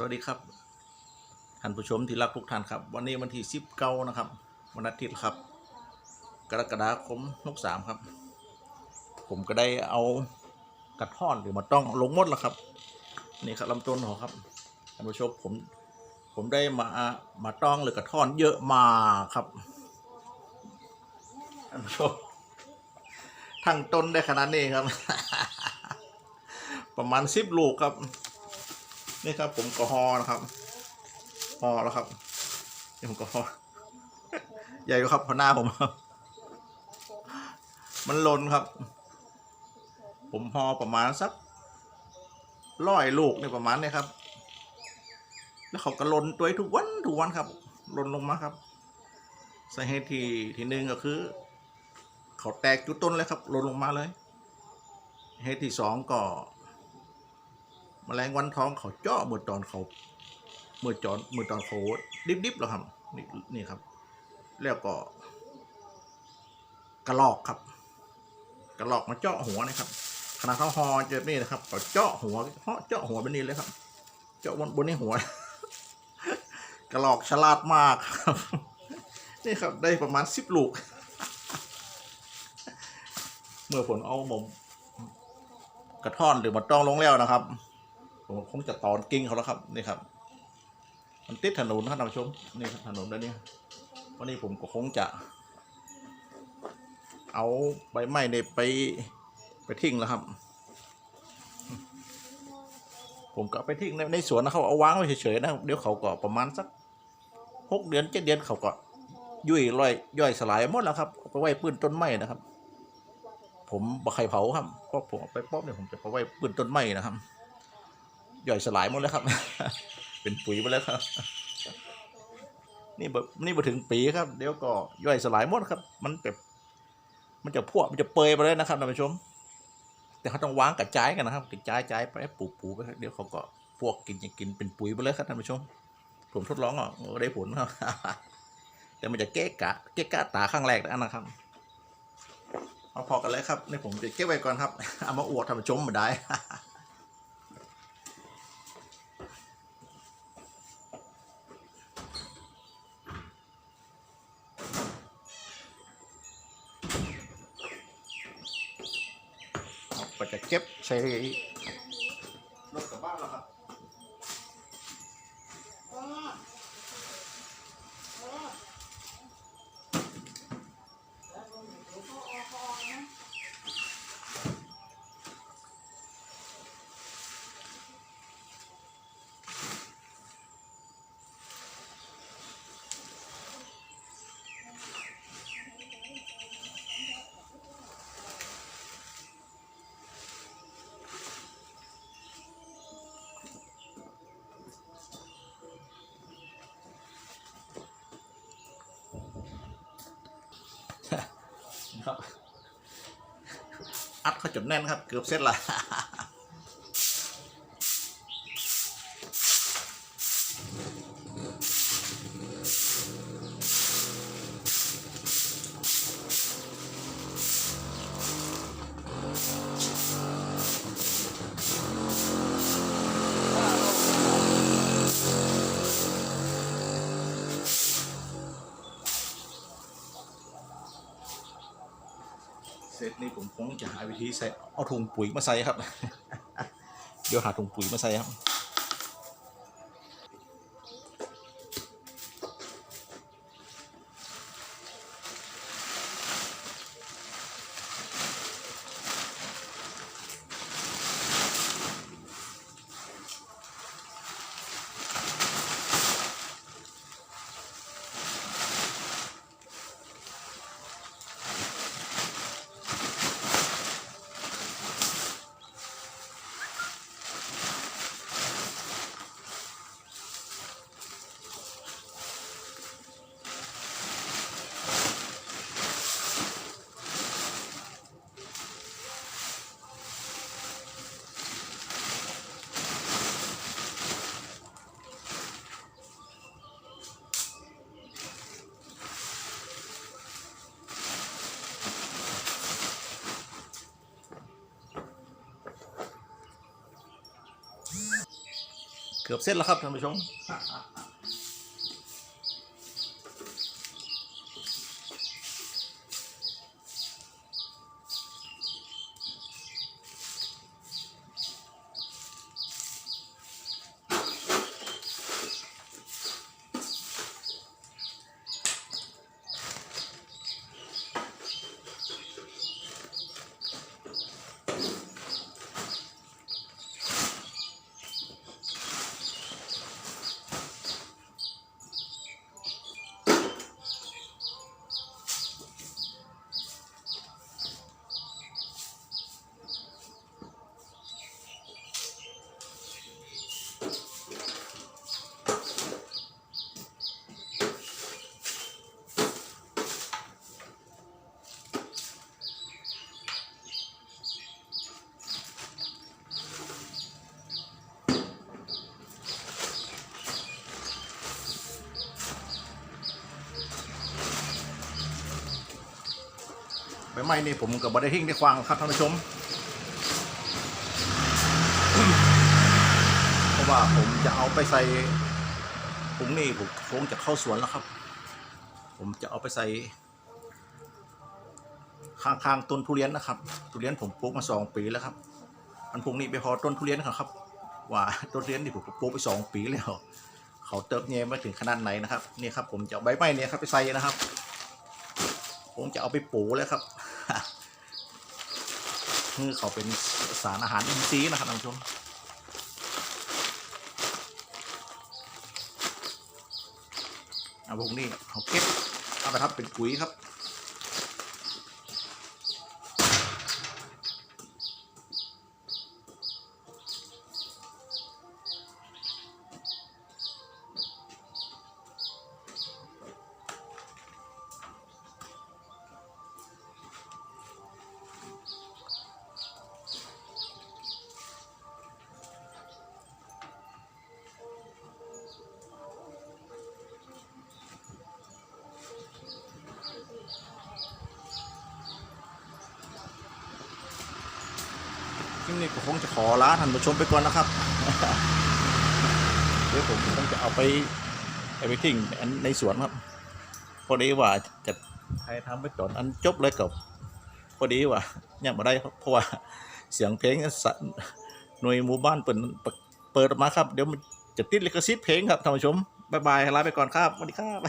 สวัสดีครับท่านผู้ชมที่รักทุกท่านครับ วันนี้วันที่สิบเก้านะครับ วันอาทิตย์ครับ กรกฎาคมหกสามครับ ผมก็ได้เอากระท่อนหรือมาต้องลงมดแล้วครับ นี่ครับลำต้นขอครับท่านผู้ชมผมผมได้มามาต้องหรือกระท่อนเยอะมากครับท่านผู้ชมทั้งต้นได้ขนาดนี้ครับ ประมาณสิบลูกครับ นี่ครับ ผมก็ฮอนะครับฮอแล้วครับนี่ผมก็ฮอใหญ่กว่าครับพอหน้าผมครับ มันลนครับ ผมฮอประมาณสักร้อยลูกในประมาณเนี้ครับ แล้วเขาก็ลนตัวทุกวันทุกวันครับลนลงมาครับสาเหตุที่ที่หนึ่งก็คือ เขาแตกจุดต้นเลยครับลนลงมาเลยเหตุที่สองก็ แมลงวันทองเขาเจาะเมื่อตอนเขาเมื่อจอนเมื่อตอนเขาดิบๆแล้วครับนี่นี่ครับ แล้วก็ กระลอกครับ กระลอกมาเจาะหัวนะครับขนาดเขาหอเจอนี่นะครับเขาเจาะหัวเหาะเจาะหัวแบบนี้เลยครับ เจาะบนบนนี้หัว กระลอกฉลาดมากครับ นี่ครับได้ประมาณสิบลูก เมื่อผลเอาหมมกระท่อนหรือมาต้องลงแล้วนะครับ ผมคงจะตอนกิ้งเขาแล้วครับนี่ครับ มันติดถนนครับท่านผู้ชมนี่ครับถนนด้านนี้วันนี้ผมก็คงจะ เอาใบไม้เนี่ยไปไปทิ้งแล้วครับ ผมก็ไปทิ้งในในสวนนะเขาเอาวางไว้เฉยๆนะเดี๋ยวเขาก็ประมาณสักหกเดือนเจ็ดเดือนเขาก็ยุ่ยร่อยย่อยสลายหมดแล้วครับไปไว้ปืนต้นไม้นะครับ ผมบะไข่เผาครับเพราะผมไปป๊อบเนี่ยผมจะไปไว้ปืนต้นไม้นะครับ ย่อยสลายหมดแล้วครับ เป็นปุ๋ยไปแล้วครับ นี่แบบนี่มาถึงปีครับ เดี๋ยวก็ย่อยสลายหมดครับ มันแบบมันจะพวกมันจะเปยไปเลยนะครับท่านผู้ชม แต่เขาต้องวางกระจายกันนะครับกระจายจายไปปลูกปลูกไปครับเดี๋ยวเขาก็พวกกินจะกินเป็นปุ๋ยไปเลยครับท่านผู้ชม ผมทดลองอะโอ้ได้ผลครับแต่มันจะเก๊กกะเก๊กกะตาข้างแรกนะครับเอาพอกันเลยครับนี่ผมจะเก็บไว้ก่อนครับ เอามาอวดท่านผู้ชมมาได้ เก็บใส่รถกลับบ้านแล้วครับครับ อัดเขาจนแน่นครับ เกือบเสร็จละ นี่ผมคงจะหาวิธีใส่เอาถุงปุ๋ยมาใส่ครับ เดี๋ยวหาถุงปุ๋ยมาใส่ครับ เกือบเสร็จแล้วครับท่านผู้ชม ใบไม้นี่ผมกับบได้ทิ้งได้ควางครับท่านผู้ชม เพราะว่าผมจะเอาไปใส่ถุงนี่ผมคงจะเข้าสวนแล้วครับ ผมจะเอาไปใส่ ข้างๆต้นทุเรียนนะครับ ทุเรียนผมปลูกมาสองปีแล้วครับ มันพวกนี้ไปพอต้นทุเรียนครับ ว่าต้นทุเรียนที่ผมปลูกไปสองปีแล้วเขาเติบเงยมาถึงขนาดไหนนะครับนี่ครับผมจะเอาใบไม้เนี่ยครับไปใส่นะครับ ผมจะเอาไปปูแล้วครับคือเขาเป็นสารอาหารอินทรีย์นะครับท่านผู้ชมเอาพวกนี้เขาเก็บเอาไปทำเป็นปุ๋ยครับ ลิปนี้ก็คงจะขอลาท่านผู้ชมไปก่อนนะครับ เดี๋ยวผมคงจะเอาไปเอาไปทิ้งอันในสวนครับ พอดีว่าจะใครทำไปก่อนอันจบเลยกับพอดีว่ายังไม่ได้เพราะว่าเสียงเพลงสันหน่วยหมู่บ้านเปิดเปิดออกมาครับ เดี๋ยวมันจะติดลิขสิทธิ์เพลงครับท่านผู้ชมบายบายลาไปก่อนครับสวัสดีครับ